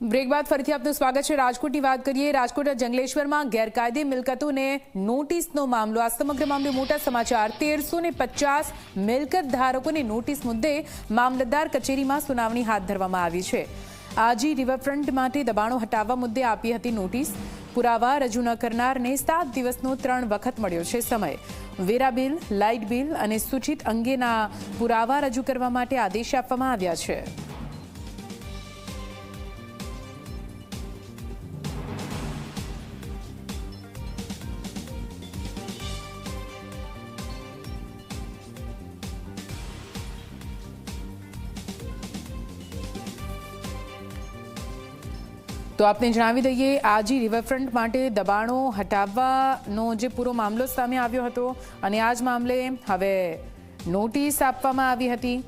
Break બાદ ફરીથી આપનું સ્વાગત છે. રાજકોટની વાત કરીએ, રાજકોટ જંગલેશ્વરમાં ગેરકાયદે મિલકતોને નોટિસનો મામલો. આ સમગ્ર મામલે મોટા સમાચાર. તેરસો પચાસ મિલકત ધારકોને નોટિસ મુદ્દે મામલતદાર કચેરીમાં સુનાવણી હાથ ધરવામાં આવી છે. આજી રિવરફ્રન્ટ માટે દબાણો હટાવવા મુદ્દે આપી હતી નોટિસ. પુરાવા રજૂ ન કરનારને સાત દિવસનો ત્રણ વખત મળ્યો છે સમય. વેરા બિલ, લાઇટ બિલ અને સૂચિત અંગેના પુરાવા રજૂ કરવા માટે આદેશ આપવામાં આવ્યા છે. તો આપને જણાવી દઈએ, આજી રિવરફ્રન્ટ માટે દબાણો હટાવવાનો જે પૂરો મામલો સામે આવ્યો હતો અને આ જ મામલે હવે નોટિસ આપવામાં આવી હતી.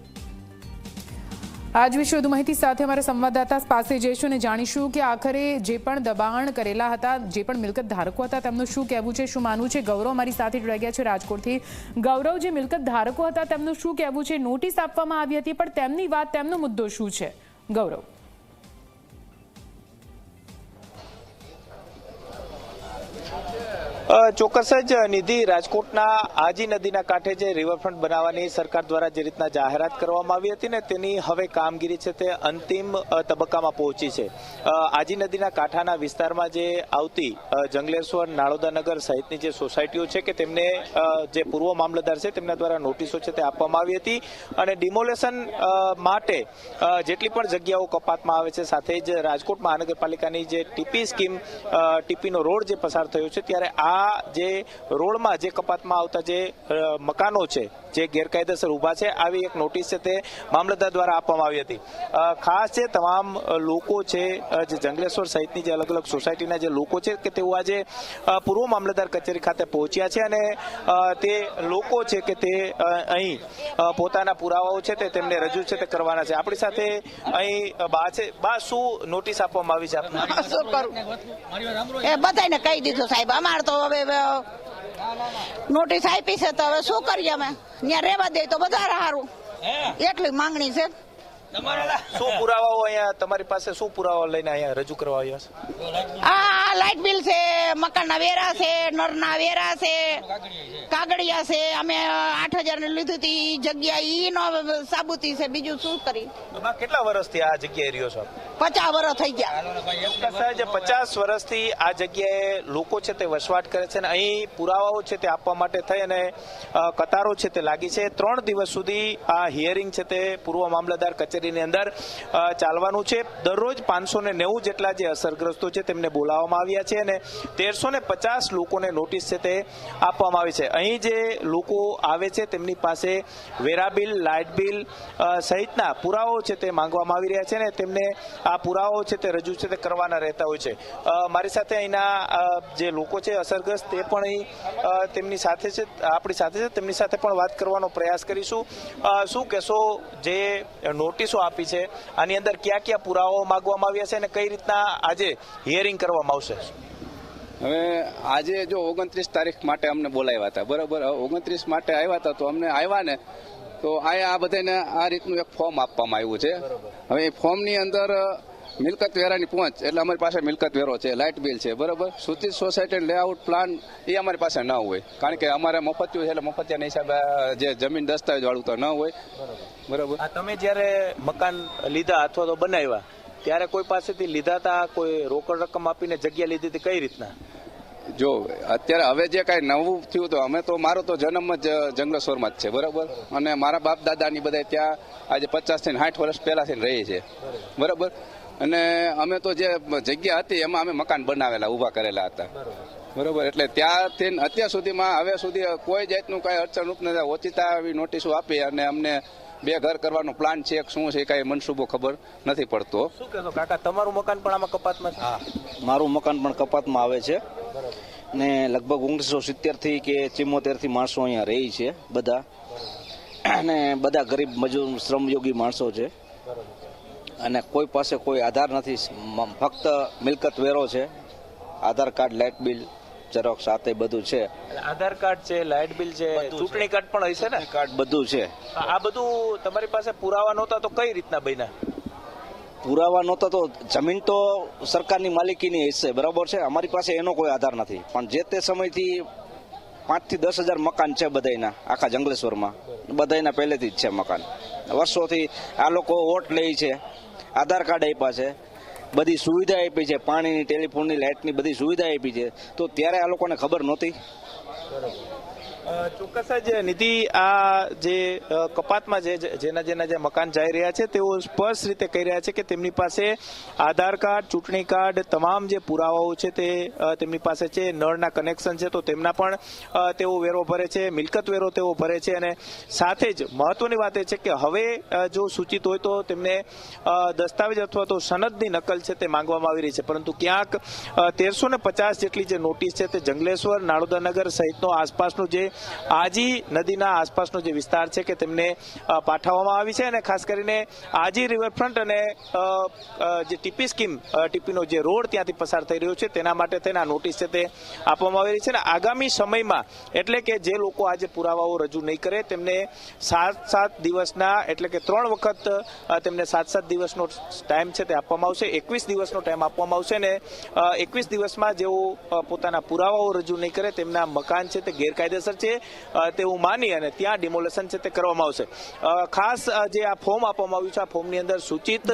આજ વિશે વધુ માહિતી સાથે અમારા સંવાદદાતા પાસે જઈશું અને જાણીશું કે આખરે જે પણ દબાણ કરેલા હતા, જે પણ મિલકત ધારકો હતા, તેમનું શું કહેવું છે, શું માનવું છે? ગૌરવ અમારી સાથે જોડાઈ ગયા છે રાજકોટથી. ગૌરવ, જે મિલકત ધારકો હતા, તેમનું શું કહેવું છે? નોટિસ આપવામાં આવી હતી, પણ તેમની વાત, તેમનો મુદ્દો શું છે? ગૌરવ. ચોક્કસ જ નિધિ રાજકોટના આજી નદીના કાંઠે જે રિવરફ્રન્ટ બનાવવાની સરકાર દ્વારા જે રીતના જાહેરાત કરવામાં આવી હતી ને તેની હવે કામગીરી છે તે અંતિમ તબક્કામાં પહોંચી છે. આજી નદીના કાંઠાના વિસ્તારમાં જે આવતી જંગલેશ્વર નાળોદાનગર સહિતની જે સોસાયટીઓ છે કે તેમને જે પૂર્વ મામલતદાર છે તેમના દ્વારા નોટિસો છે તે આપવામાં આવી હતી અને ડિમોલેશન માટે જેટલી પણ જગ્યાઓ કપાતમાં આવે છે સાથે જ રાજકોટ મહાનગરપાલિકાની જે ટીપી સ્કીમ ટીપીનો રોડ જે પસાર થયો છે ત્યારે આ જે રોડમાં જે કપાતમાં આવતા જે મકાનો છે, જે ગેરકાયદેસર ઊભા છે, આવી એક નોટિસ છે તે મામલતદાર દ્વારા આપવામાં આવી હતી. ખાસ છે તમામ લોકો છે જે જંગલેશ્વર સહિતની જે અલગ અલગ સોસાયટીના જે લોકો છે કે તેઓ આજે પૂર્વ મામલતદાર કચેરી ખાતે પહોંચ્યા છે અને તે લોકો છે કે તે અહીં પોતાના પુરાવાઓ છે તે તેમને રજૂ છે તે કરવાના છે. આપણી સાથે અહીં બા છે. બા, શું નોટિસ આપવામાં આવી છે બધાને કહી દીધું સાહેબ. અમારે તો હવે નોટિસ આપી છે તો હવે શું કરીએ અમે? ત્યાં રહેવા દે તો વધારે સારું. એટલી માંગણી છે. શું પુરાવાઓ અહીંયા તમારી પાસે શું પુરાવા લઈને અહીંયા રજૂ કરવા આવ્યા છે? આ લાઇટ બિલ છે મકાનના વેરા છે નરના વેરા છે કાગડિયા છે. અમે આઠ હજાર લીધી હતી જગ્યા ઈ નો સાબુતી છે. બીજું શું કરી? કેટલા વર્ષથી આ જગ્યાએ રહ્યો છો? પચાસ વર્ષ થઈ ગયા. પચાસ પચાસ વર્ષથી આ જગ્યાએ લોકો છે તે વસવાટ કરે છે અને અહીં પુરાવાઓ છે તે આપવા માટે થઈ અને કતારો છે તે લાગી છે. ત્રણ દિવસ સુધી આ હિયરિંગ છે તે પૂર્વ મામલતદાર કચેરીની અંદર ચાલવાનું છે. દરરોજ પાંચસો ને નેવું જેટલા જે અસરગ્રસ્તો છે તેમને બોલાવવામાં આવ્યા છે અને તેરસો પચાસ લોકોને નોટિસ છે તે આપવામાં આવી છે. અહીં જે લોકો આવે છે તેમની પાસે વેરા બિલ, લાઇટ બિલ સહિતના પુરાવો છે તે માંગવામાં આવી રહ્યા છે ને તેમને આ પુરાવો છે તે રજૂ છે તે કરવાના રહેતા હોય છે. મારી સાથે અહીંના જે લોકો છે અસરગ્રસ્ત તે પણ અહીં તેમની સાથે છે, આપણી સાથે છે, તેમની સાથે પણ વાત કરવાનો પ્રયાસ કરીશું. શું કહેશો જે નોટિસો આપી છે, આની અંદર કયા કયા પુરાવાઓ માંગવામાં આવ્યા છે અને કઈ રીતના આજે હિયરિંગ કરવામાં આવશે? હવે આજે જો ઓગણત્રીસ તારીખ માટે અમને બોલાવ્યા હતા બરાબર? ઓગણત્રીસ માટે આવ્યા હતા તો અમને આવ્યા ને તો આ બધાને આ રીતનું એક ફોર્મ આપવામાં આવ્યું છે. હવે એ ફોર્મની અંદર મિલકત વેરાની પહોંચ એટલે અમારી પાસે મિલકત વેરો છે લાઇટ બિલ છે બરાબર? સૂચિત સોસાયટી લેઆઉટ પ્લાન એ અમારી પાસે ન હોય કારણ કે અમારે મફતિયું છે એટલે મફતિયાના હિસાબે જે જમીન દસ્તાવેજ વાળું તો ન હોય બરાબર? તમે જ્યારે મકાન લીધા અથવા તો બનાવ્યા ત્યારે કોઈ પાસેથી લીધા હતા કોઈ રોકડ રકમ આપીને જગ્યા લીધી હતી, કઈ રીતના? જો, અત્યારે હવે જે કાંઈ નવું થયું તો અમે તો, મારો તો જન્મ જ જંગલેશ્વરમાં જ છે, બરાબર? અને મારા બાપ દાદાની બધા ત્યાં આજે પચાસથી સાઠ વર્ષ પહેલાથી રહી છે, બરાબર? અને અમે તો જે જગ્યા હતી, એમાં અમે મકાન બનાવેલા, ઊભા કરેલા હતા, બરાબર? એટલે ત્યાંથી અત્યાર સુધીમાં, હવે સુધી કોઈ જાતનું કાંઈ અડચણરૂપ નથી, ઓચિતા આવી નોટિસો આપી અને અમને બે ઘર કરવાનો પ્લાન છે કે શું છે કાંઈ મનસૂબો ખબર નથી પડતો. શું કહેશો કાકા તમારું મકાન પણ આમાં કપાતમાં હા મારું મકાન પણ કપાતમાં આવે છે. ને લગભગ ઓગણીસો સિત્તેરથી કે ચિમ્મોતેરથી માણસો અહીંયા રહી છે બધા. અને બધા ગરીબ મજૂર શ્રમયોગી માણસો છે. અને કોઈ પાસે કોઈ આધાર નથી. ફક્ત મિલકત વેરો છે. Aadhaar card light bill xerox સાથે બધું છે. આધાર કાર્ડ છે લાઇટ બિલ છે ચૂંટણી કાર્ડ પણ હશે ને? કાર્ડ બધું છે. આ બધું તમારી પાસે પુરાવા નહોતા તો કઈ રીતના બન્યા? પુરાવા નહોતા તો જમીન તો સરકારની માલિકીની હશે બરાબર છે? અમારી પાસે એનો કોઈ આધાર નથી. પણ જે તે સમયથી પાંચથી દસ હજાર મકાન છે બધાયના આખા જંગલેશ્વરમાં. બધાયના પહેલેથી જ છે મકાન. વર્ષોથી આ લોકો વોટ લે છે આધાર કાર્ડ આપ્યા છે. બધી સુવિધા આપી છે. પાણીની ટેલિફોનની લાઇટની બધી સુવિધા આપી છે. તો ત્યારે આ લોકોને ખબર નહોતી? અ, ચોક્કસ જ નિધિ આ જે કપાતમાં જે જેના જેના જે મકાન જઈ રહ્યા છે, તેઓ સ્પષ્ટ રીતે કહી રહ્યા છે કે તેમની પાસે આધાર કાર્ડ, ચૂંટણી કાર્ડ, તમામ જે પુરાવાઓ છે તે તેમની પાસે છે, નળના કનેક્શન છે, તો તેમના પણ તેઓ વેરો ભરે છે, મિલકત વેરો તેઓ ભરે છે, અને સાથે જ મહત્વની વાત એ છે કે હવે જો સૂચિત હોય તો તેમને દસ્તાવેજ અથવા તો સનદની નકલ છે તે માંગવામાં આવી રહી છે. પરંતુ ક્યાંક તેરસો ને પચાસ જેટલી જે નોટિસ છે તે જંગલેશ્વર નાળોદાનગર સહિતનો આસપાસનું જે આજી નદીના આસપાસનો જે વિસ્તાર છે કે તેમને પાઠવવામાં આવી છે અને ખાસ કરીને આજી રિવરફ્રન્ટ અને જે ટીપી સ્કીમ ટીપીનો જે રોડ ત્યાંથી પસાર થઈ રહ્યો છે, તેના માટે તેના નોટિસ છે તે આપવામાં આવી રહી છે અને આગામી સમયમાં એટલે કે જે લોકો આજે પુરાવાઓ રજૂ નહીં કરે, તેમને સાત સાત દિવસના એટલે કે ત્રણ વખત તેમને સાત સાત દિવસનો ટાઈમ છે તે આપવામાં આવશે, એકવીસ દિવસનો ટાઈમ આપવામાં આવશે ને એકવીસ દિવસમાં જેઓ પોતાના પુરાવાઓ રજૂ નહીં કરે, તેમના મકાન છે તે ગેરકાયદેસર છે તેવું માની અને ત્યાં ડિમોલેશન છે તે કરવામાં આવશે. ખાસ જે આ ફોર્મ આપવામાં આવ્યું છે આ ફોર્મની અંદર સૂચિત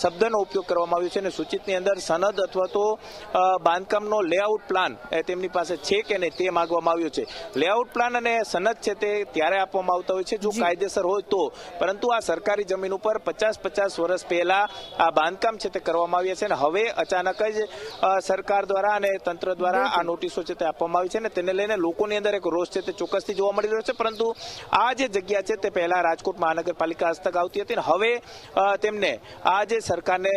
શબ્દનો ઉપયોગ કરવામાં આવ્યો છે અને સૂચિતની અંદર સનદ અથવા તો બાંધકામનો લેઆઉટ પ્લાન એ તેમની પાસે છે કે નહીં તે માગવામાં આવ્યું છે. લેઆઉટ પ્લાન અને સનદ છે તે ત્યારે આપવામાં આવતા હોય છે જો કાયદેસર હોય તો. પરંતુ આ સરકારી જમીન ઉપર પચાસ પચાસ વર્ષ પહેલા આ બાંધકામ છે તે કરવામાં આવ્યા છે અને હવે અચાનક જ સરકાર દ્વારા અને તંત્ર દ્વારા આ નોટિસો છે તે આપવામાં આવી છે અને તેને લઈને લોકોની અંદર એક રોષ છે તે ચોક્કસથી જોવા મળી રહ્યો છે. પરંતુ આ જે જગ્યા છે તે પહેલાં રાજકોટ મહાનગરપાલિકા હસ્તક આવતી હતી હવે તેમને આ જે સરકારને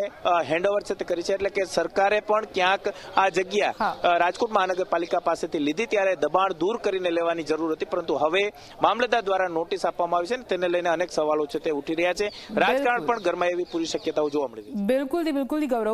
હેન્ડઓવર છે તે કરી છે. એટલે કે સરકારે પણ ક્યાંક આ જગ્યા રાજકોટ મહાનગરપાલિકા પાસેથી લીધી ત્યારે દબાણ દૂર કરીને લેવાની જરૂર હતી. પરંતુ હવે મામલતદાર દ્વારા નોટિસ આપવામાં આવી છે ને તેને લઈને અનેક સવાલો છે તે ઉઠી રહ્યા છે. રાજકારણ પણ ગરમાય એવી પૂરી શક્યતાઓ જોવા મળી છે. બિલકુલ બિલકુલ ગૌરવ